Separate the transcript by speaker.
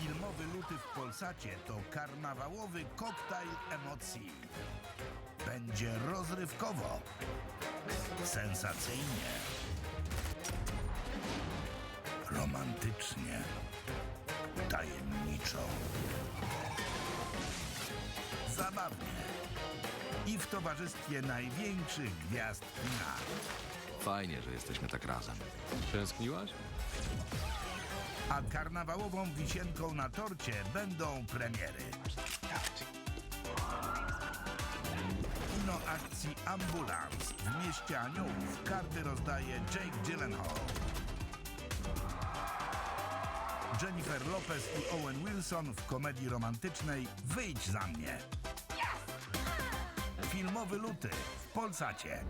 Speaker 1: Filmowy luty w Polsacie to karnawałowy koktajl emocji. Będzie rozrywkowo, sensacyjnie, romantycznie, tajemniczo, zabawnie i w towarzystwie największych gwiazd kina.
Speaker 2: Fajnie, że jesteśmy tak razem. Tęskniłaś?
Speaker 1: A karnawałową wisienką na torcie będą premiery. Kino akcji Ambulans w mieście Aniołów karty rozdaje Jake Gyllenhaal. Jennifer Lopez i Owen Wilson w komedii romantycznej Wyjdź za mnie. Filmowy luty w Polsacie.